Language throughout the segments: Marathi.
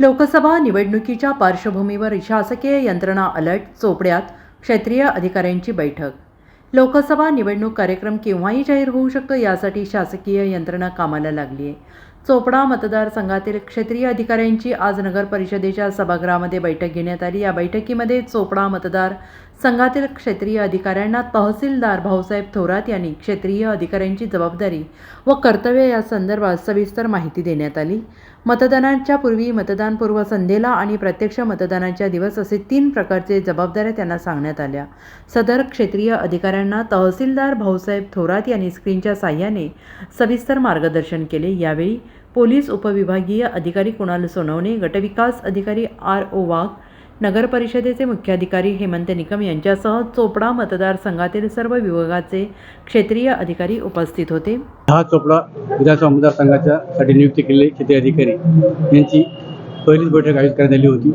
लोकसभा निवडणुकीच्या पार्श्वभूमीवर शासकीय यंत्रणा अलर्ट चोपड्यात क्षेत्रीय अधिकाऱ्यांची बैठक. लोकसभा निवडणूक कार्यक्रम केव्हाही जाहीर होऊ शकतो यासाठी शासकीय यंत्रणा कामाला लागली आहे चोपडा मतदारसंघातील क्षेत्रीय अधिकाऱ्यांची आज नगर परिषदेच्या सभागृहामध्ये बैठक घेण्यात आली. या बैठकीमध्ये चोपडा मतदार संघातील क्षेत्रीय अधिकाऱ्यांना तहसीलदार भाऊसाहेब थोरात यांनी क्षेत्रीय अधिकाऱ्यांची जबाबदारी व कर्तव्य या संदर्भात सविस्तर माहिती देण्यात आली. मतदानाच्या पूर्वी मतदानपूर्व संध्येला आणि प्रत्यक्ष मतदानाच्या दिवस असे तीन प्रकारचे जबाबदाऱ्या त्यांना सांगण्यात आल्या. सदर क्षेत्रीय अधिकाऱ्यांना तहसीलदार भाऊसाहेब थोरात यांनी स्क्रीनच्या साह्याने सविस्तर मार्गदर्शन केले. यावेळी पोलीस उपविभागीय अधिकारी कुणाल सोनवणे गटविकास अधिकारी आर ओ वाघ नगर परिषदेचे मुख्याधिकारी हेमंत निकम यांच्यासह चोपडा मतदारसंघातील सर्व विभागाचे क्षेत्रीय अधिकारी उपस्थित होते. हा चोपडा विधानसभा मतदारसंघाच्या साठी नियुक्त केलेले क्षेत्रीय अधिकारी यांची पहिलीच बैठक आयोजित करण्यात आली होती.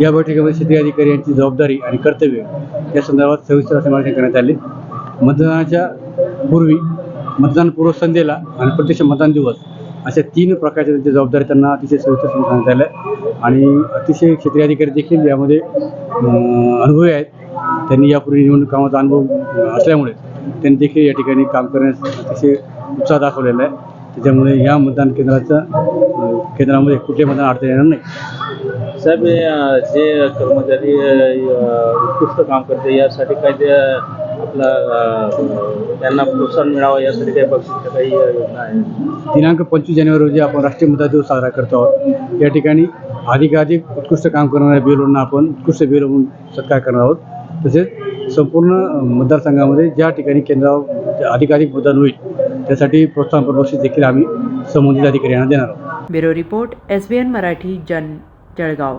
या बैठकीमध्ये क्षेत्रीय अधिकारी यांची जबाबदारी आणि कर्तव्य या संदर्भात सविस्तर असे मार्गदर्शन करण्यात आले. मतदानाच्या पूर्वी मतदान पूर्व संध्येला आणि प्रत्यक्ष मतदान दिवस अशा तीन प्रकारच्या त्यांची जबाबदारी त्यांना अतिशय सविस्तर सांगण्यात आल्या आणि अतिशय क्षेत्रीय अधिकारी देखील यामध्ये अनुभवी आहेत. त्यांनी यापूर्वी निवडणूक कामाचा अनुभव असल्यामुळे त्यांनी देखील या ठिकाणी काम करण्यास अतिशय उत्साह दाखवलेला आहे. त्याच्यामुळे या मतदान केंद्राचा केंद्रामध्ये कुठले मतदान अडचण येणार नाही. साहेब जे कर्मचारी उत्कृष्ट काम करते यासाठी काय ते आपला त्यांना प्रोत्साहन मिळावं यासाठी काही काही योजना आहे दिनांक पंचवीस जानेवारी रोजी आपण राष्ट्रीय मतदार दिवस साजरा करतो आहोत. या ठिकाणी अधिकाधिक उत्कृष्ट काम करणाऱ्या बिलोंना आपण उत्कृष्ट बिल म्हणून सत्कार करणार आहोत. तसेच संपूर्ण मतदारसंघामध्ये ज्या ठिकाणी केंद्रावर अधिकाधिक मतदान होईल त्यासाठी प्रोत्साहनपर बक्षीस देखील आम्ही संबंधित अधिकारी यांना देणार आहोत. Bureau report S B N Marathi जन जळगाव.